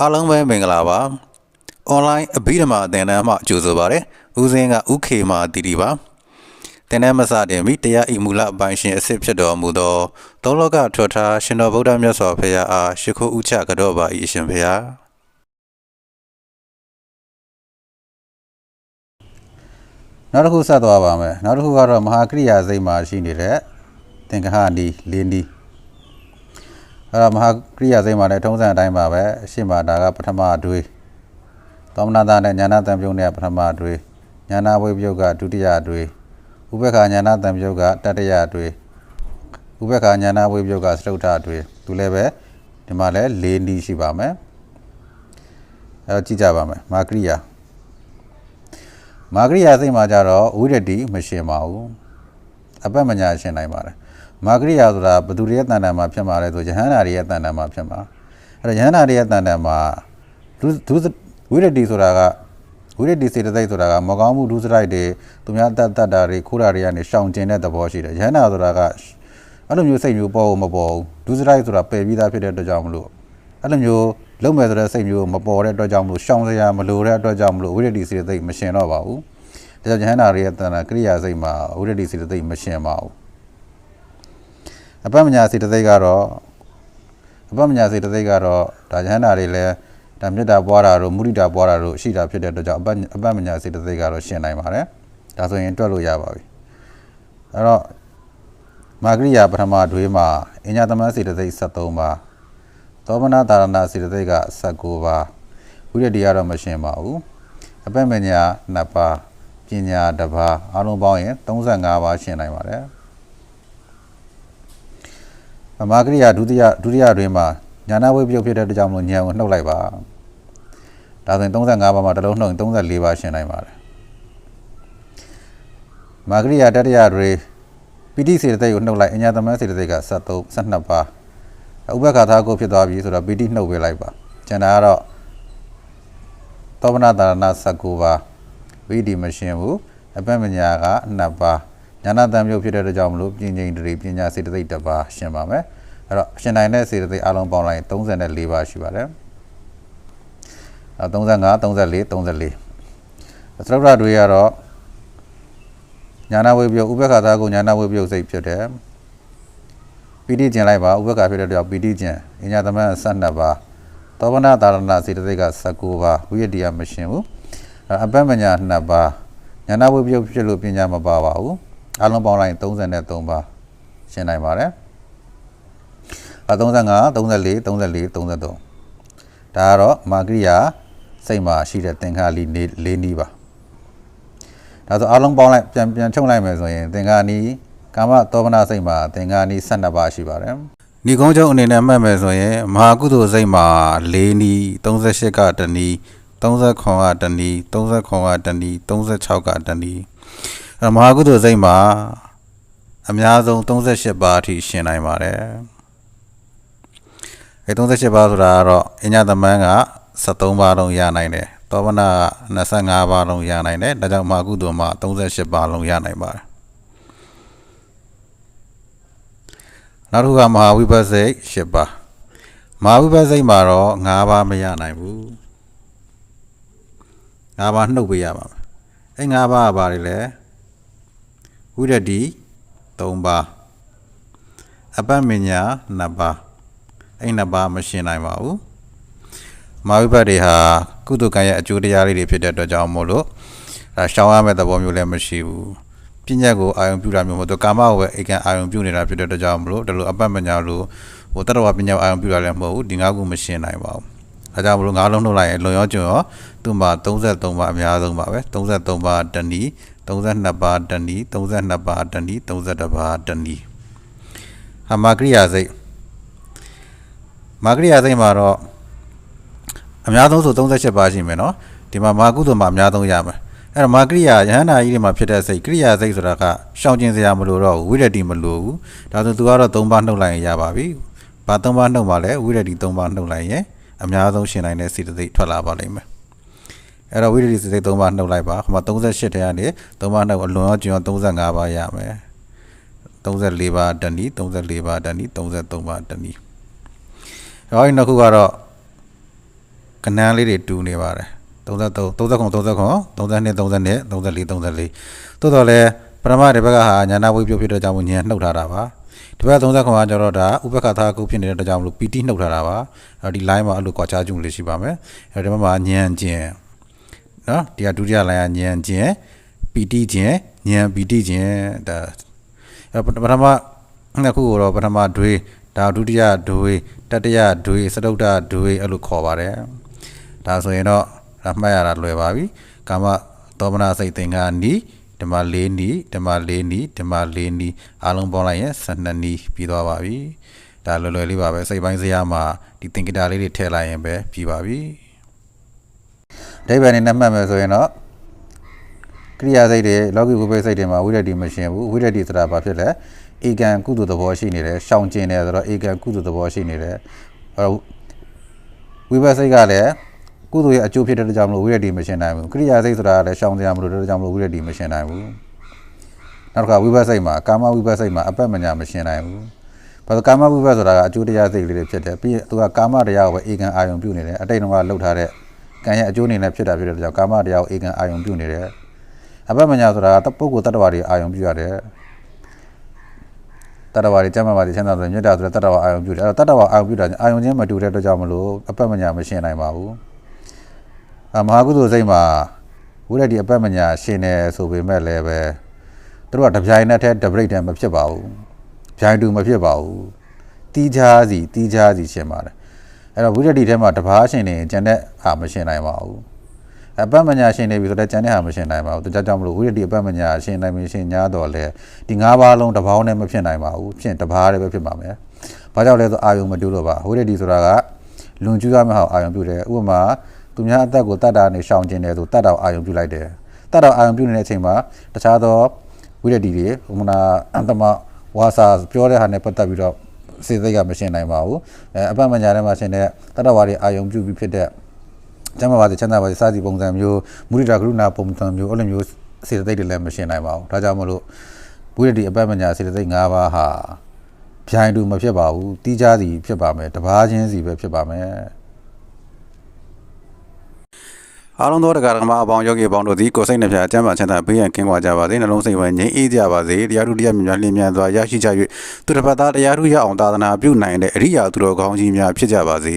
အားလုံးပဲမင်္ဂလာပါ။ online အဘိဓမ္မာသင်တန်းမှကြိုဆိုပါရစေ။ဦးစင်းကဥခေမာတီတီပါ။သင်တန်းမစတင်မီတရားဤမူလအပိုင်းရှင်အစစ်ဖြစ်တော်မူသောသုံးလောကထွတ်ထားရှင်တော်ဗုဒ္ဓမြတ်စွာဘုရားအားရှိခိုးဥချကြောပါ၏အရှင်ဘုရား။နောက်တစ်ခုဆက်သွားပါမယ်။နောက်တစ်ခုကတော့မဟာကရိယာစိတ်မှာရှိနေတဲ့သင်္ကဟနီလေးနီး အဲ့တော့မဟာကရိယာစိတ်မှာလည်းထုံးစံအတိုင်းပါပဲအရှိမဒါကပထမအတွေးသောမနာတာနဲ့ညာနာတံပြုံးနဲ့ပထမအတွေးညာနာဝိပယုတ်ကဒုတိယအတွေးဥပ္ပခာညာနာတံပြုံးကတတိယအတွေးဥပ္ပခာညာနာဝိပယုတ်ကစတုထအတွေးသူလည်းပဲဒီမှာလည်း၄နီးရှိပါမယ်အဲ့တော့ကြည့်ကြပါမယ်မဟာကရိယာမဟာကရိယာစိတ်မှာကြတော့ဝိရတိမရှင်ပါဘူးအပတ်မညာရှင်နိုင်ပါတယ် မာဂရိယာဆိုတာဘသူတွေရဲ့တန်တန်မှာဖြစ်မှာလဲဆိုယဟန္တာတွေရဲ့တန်တန်မှာဖြစ်မှာအဲ့တော့ယဟန္တာတွေရဲ့တန်တန်မှာဒုဒုဝိရတိဆိုတာကဝိရတိစေတသိက်ဆိုတာကမကောင်းမှုဒုစရိုက်တွေသူများတတ်တတ်တာတွေခိုးတာတွေကနေရှောင်ကျင်တဲ့သဘောရှိတယ်ယဟန္တာဆိုတာကအဲ့လိုမျိုးစိတ်မျိုးပေါ်မပေါ်ဘူးဒုစရိုက်ဆိုတာပယ်ပြီးသားဖြစ်တဲ့အတွက်ကြောင့်မလို့အဲ့လိုမျိုးလုံးမဲ့ဆိုတဲ့စိတ်မျိုးမပေါ်တဲ့အတွက်ကြောင့်မလို့ရှောင်စရာမလိုတဲ့အတွက်ကြောင့်မလို့ဝိရတိစေတသိက်မရှင်တော့ပါဘူးဒါကြောင့်ယဟန္တာတွေရဲ့တန်တန်ကရိယာစိတ်မှာဝိရတိစေတသိက်မရှင်ပါဘူး အပ္ပမညာစေတသိက်ကတော့အပ္ပမညာစေတသိက်ကတော့ဒါယဟန္တာတွေလည်းဒါမေတ္တာပွားတာတို့မုဒိတာပွားတာတို့ရှိတာဖြစ်တဲ့အတွက်ကြောင့်အပ္ပအပ္ပမညာစေတသိက်ကတော့ရှင်းနိုင်ပါတယ်ဒါဆိုရင်တွက်လို့ရပါပြီအဲ့တော့မာဂရိယာပထမဒွေးမှာအညာသမစေတသိက်73ပါသောမနာတာရဏစေတသိက်က19ပါဝိရတိကတော့မရှင်းပါဘူးအပ္ပမညာ2ပါပညာ1ပါအလုံးပေါင်းရင်35ပါရှင်းနိုင်ပါတယ်အ မာကရိယာဒုတိယဒုတိယတွင်မှာညာနာဝိပယုတ်ဖြစ်တဲ့အတွက်ကြောင့်မလို့ဉာဏ်ကိုနှုတ်လိုက်ပါဒါဆိုရင်35ပါးမှာတစ်လုံးနှုတ်ရင်34ပါးရှင်းနိုင်ပါတယ်မာကရိယာတတိယတွင်ပိဋိစေတသိက်ကိုနှုတ်လိုက်အညာသမန်စေတသိက်က73 12ပါးဥပ္ပခါသာကိုဖြစ်သွားပြီဆိုတော့ပိဋိနှုတ်ပေးလိုက်ပါကျန်တာကတော့သောမနာတာရဏ19ပါးဝိဒီမရှင်းဘူးအပ္ပမညာက2ပါး ညာနာတံမျိုးဖြစ်တဲ့အတွက်ကြောင့်မလို့ပြင်းကျင်တရီပညာစေတသိက်တစ်ပါးရှင်းပါမယ်အဲ့တော့ရှင်းနိုင်တဲ့စေတသိက်အလုံးပေါင်းလိုက်34ပါးရှိပါတယ်အဲ35 34 34သရုပ်ရတွေကတော့ညာနာဝိပယုတ်ဥပ္ပခါသားကိုညာနာဝိပယုတ်စိတ်ဖြစ်တယ်ပီတိကျင်လိုက်ပါဥပ္ပခါဖြစ်တဲ့အတွက်ပီတိကျင်အညာသမန်12ပါးသောဗနာတာရဏစေတသိက်က19ပါးဝိရတိယမရှင်းဘူးအပ္ပမညာ2ပါးညာနာဝိပယုတ်ဖြစ်လို့ပညာမပါပါဘူး အလုံးပေါင်းလိုက်33ပါရှင်းနိုင်ပါတယ်အ35 34 34 33ဒါကတော့မာဂရိယာစိတ်မှာရှိတဲ့သင်္ခါလိ၄နည်းပါဒါဆိုအလုံးပေါင်းလိုက်ပြန်ပြန်ချုပ်လိုက်မယ်ဆိုရင်သင်္ခါနီကာမသောမနာစိတ်မှာသင်္ခါနီ12ပါရှိပါတယ်ဒီကုန်းချုပ်အနေနဲ့မှတ်မယ်ဆိုရင်မဟာကုသိုလ်စိတ်မှာ၄နည်း38ကတနည်း39ကတနည်း39ကတနည်း36ကတန ည်းမဟာကုသိုလ်စိတ်မှာအများဆုံး38ပါးအထိရှင်းနိုင်ပါတယ်အဲ38ပါးဆိုတာကတော့အညသမန်းက73ပါးလုံးရနိုင်တယ်သောမနာက25ပါးလုံးရနိုင်တယ်ဒါကြောင့်မဟာကုသိုလ်မှာ38ပါးလုံးရနိုင်ပါတယ်နောက်တစ်ခုကမဟာဝိပဿိတ်10ပါးမဟာဝိပဿိတ်မှာတော့5ပါးမရနိုင်ဘူး5ပါးနှုတ်ပေးရပါမယ်အဲ5ပါးကဘာတွေလဲ ဝိရတိ3ပါးအပ္ပမညာ2ပါးအဲ့2ပါးမရှင်းနိုင်ပါဘူးမာဝိပတ်တွေဟာကုသကံရဲ့အကျိုးတရားလေးတွေဖြစ်တဲ့အတွက်ကြောင့်မို့လို့ဒါရှောင်ရမယ့်သဘောမျိုးလည်းမရှိဘူးပညာကိုအာယုံပြုတာမျိုးမဟုတ်တော့ကာမကိုပဲအေကံအာယုံပြုနေတာဖြစ်တဲ့အတွက်ကြောင့်မလို့ဒါလိုအပ္ပမညာလို့ဟိုတတဝပညာအာယုံပြုတာလည်းမဟုတ်ဘူးဒီငါးခုမရှင်းနိုင်ပါဘူးဒါကြောင့်မလို့ငါးလုံးနှုတ်လိုက်ရင်လွန်ရောကျွံရောသူ့မှာ33ပါအများဆုံးပါပဲ33ပါတဏီ 32ပါးတဏီ32ပါးတဏီ31ပါးတဏီဟာမာကရိယာစိတ်မာကရိယာစိတ်မှာတော့အများဆုံးဆို38ပါးရှိမယ်နော်ဒီမှာမာကုသိုလ်မှာအများဆုံးရမယ်အဲ့တော့မာကရိယာယဟန္တာကြီးတွေမှာဖြစ်တဲ့စိတ်ကရိယာစိတ်ဆိုတာကရှောင်ကျင်စရာမလိုတော့ဘူးဝိရတိမလိုဘူးဒါဆိုသူကတော့3ပါးနှုတ်လိုက်ရင်ရပါပြီဘာ3ပါးနှုတ်မှလဲဝိရတိ3ပါးနှုတ်လိုက်ရင်အများဆုံးရှင်းနိုင်တဲ့စိတ်သိထွက်လာပါလိမ့်မယ် အဲ့တော့ဝိရဒိစိတ်3ပါးနှုတ်လိုက်ပါခမ38ထဲကနေ3ပါးနှုတ်အလွန်ရောကျင်ရော35ပါးရမယ်34ပါးတဏီ34ပါးတဏီ33ပါးတဏီဟောဒီနှစ်ခုကတော့ကနန်းလေးတွေတူနေပါတယ်33 39 39 32 32 34 34တိုးတော့လဲပရမဒီဘက်ကဟာညာနာဝိပြုတ်ဖြစ်တဲ့ကြောင့်ညံနှုတ်ထားတာပါဒီဘက်39ကကျတော့ဒါဥပက္ခသာကုဖြစ်နေတဲ့ကြောင့်မလို့ PT နှုတ်ထားတာပါအဲ့ဒီ line မှာအဲ့လိုကွာခြားခြင်းလေးရှိပါမယ်အဲ့ဒီမှာညံကျင် နော်ဒီကဒုတိယ line ကညံကျင် PT ကျင်ညံ PT ကျင်ဒါအဲ့ပထမနှစ်ခုကိုတော့ပထမဒွေးဒါဒုတိယဒွေးတတိယဒွေးစတုတ္ထဒွေးအဲ့လိုခေါ်ပါတယ်ဒါဆိုရင်တော့ဒါမှတ်ရတာလွယ်ပါပြီကာမသောမနာစိတ်သင်္ကနီဓမ္မ၄နီဓမ္မ၄နီဓမ္မ၄နီအားလုံးပေါင်းလိုက်ရင်12နီပြီးသွားပါပြီဒါလွယ်လွယ်လေးပါပဲစိတ်ပိုင်းစရာမှာဒီသင်္ကေတလေးတွေထည့်လိုက်ရင်ပဲပြီးပါပြီ အဓိပ္ပာယ်နဲ့မှတ်မယ်ဆိုရင်တော့ကရိယာစိတ်တွေလောကီဝိပဿစိတ်တွေမှာဝိရဒိမရှင်ဘူးဝိရဒိဆိုတာဘာဖြစ်လဲဧကံကုသိုလ်သဘောရှိနေတယ်ရှောင်ကျင်တယ်ဆိုတော့ဧကံကုသိုလ်သဘောရှိနေတယ်အဲ့တော့ဝိပဿစိတ်ကလည်းကုသိုလ်ရဲ့အကျိုးဖြစ်တဲ့ကြောင့်မလို့ဝိရဒိမရှင်နိုင်ဘူးကရိယာစိတ်ဆိုတာကလည်းရှောင်စရာမလိုတဲ့ကြောင့်မလို့ဝိရဒိမရှင်နိုင်ဘူးနောက်တစ်ခါဝိပဿစိတ်မှာကာမဝိပဿစိတ်မှာအပတ်မညာမရှင်နိုင်ဘူးဘာလို့ကာမဝိပဿဆိုတာကအကျိုးတရားစိတ်လေးတွေဖြစ်တယ်ပြီးရင်သူကကာမတရားကိုပဲဧကံအာယုံပြုနေတယ်အတိတ်တုန်းကလှုပ်ထားတဲ့ ကံရဲ့အကျိုးအနေနဲ့ဖြစ်တာဖြစ်တဲ့ကြောင့်ကာမတရားကိုဧကံအာယုံပြုနေတယ်အပတ်မညာဆိုတာကပုဂ္ဂိုလ်တ attva တွေအာယုံပြုရတယ်တတ္တဝါတွေကျမ်းမာပါတွေချမ်းသာတယ်မြတ်တာဆိုတဲ့တတ္တဝါအာယုံပြုတယ်အဲ့တော့တတ္တဝါအာယုံပြုတာအာယုံချင်းမတူတဲ့အတွက်ကြောင့်မလို့အပတ်မညာမရှင်းနိုင်ပါဘူးအမဟာကုသိုလ်စိတ်မှာဝိရဒိအပတ်မညာရှင်းတယ်ဆိုပေမဲ့လည်းပဲသူတို့ကတပြိုင်နက်တည်းတပရိတ်တည်းမဖြစ်ပါဘူးပြိုင်တူမဖြစ်ပါဘူးတီးခြားစီတီးခြားစီရှင်းပါတယ် အဲ့တော့ဝိရဒိထဲမှာတဘာရှင်းနေရင်ကျန်တဲ့ဟာမရှင်းနိုင်ပါဘူးအပတ်မညာရှင်းနေပြီဆိုတော့ကျန်တဲ့ဟာမရှင်းနိုင်ပါဘူးဒါကြောင့်မလို့ဝိရဒိအပတ်မညာရှင်းနိုင်ပြီရှင်းညာတော့လေဒီ၅ပါးလုံးတစ်ပေါင်းနဲ့မဖြစ်နိုင်ပါဘူးဖြင့်တစ်ပါးတည်းပဲဖြစ်ပါမယ်ဘာကြောင့်လဲဆိုအာယုံမတူလို့ပါဝိရဒိဆိုတာကလွန်ကျူးရမယ့်ဟာအာယုံပြုတယ်ဥပမာသူများအသက်ကိုတတ်တာနဲ့ရှောင်ကျင်တယ်ဆိုတတ်တာအာယုံပြုလိုက်တယ်တတ်တာအာယုံပြုနေတဲ့အချိန်မှာတခြားသောဝိရဒိတွေဥမနာအတ္တမဝါစာပြောတဲ့ဟာနဲ့ပတ်သက်ပြီးတော့ စေသိက်ကမရှင်းနိုင်ပါဘူးအဲအပတ်မညာထဲမှာရှင်းတဲ့တတ္တဝါတွေအာယုံပြုပြီးဖြစ်တဲ့ကျမ်းမာပါစေချမ်းသာပါစေစသည်ပုံစံမျိုးမုဒိတာကရုဏာပုံစံမျိုးအဲ့လိုမျိုးစေတသိက်တွေလည်းမရှင်းနိုင်ပါဘူးဒါကြောင့်မလို့ဘုရားဒီအပတ်မညာစေတသိက်၅ပါးဟာပြိုင်တူမဖြစ်ပါဘူးတီးခြားစီဖြစ်ပါမယ်တပားချင်းစီပဲဖြစ်ပါမယ် အားလုံးသောတရားဓမ္မအပေါင်းယောဂီအပေါင်းတို့သည်ကိုယ်စိတ်နှပြအကျမ်းပါချမ်းသာဘေးရန်ကင်းကွာကြပါစေနှလုံးစိတ်ဝဲငြိမ်းအေးကြပါစေတရားထုတရားမြတ်လင်းမြန်စွာရရှိကြ၍သူတစ်ပတ်သားတရားထုရအောင်သာသနာပြုနိုင်တဲ့အရိယာသူတော်ကောင်းကြီးများဖြစ်ကြပါစေ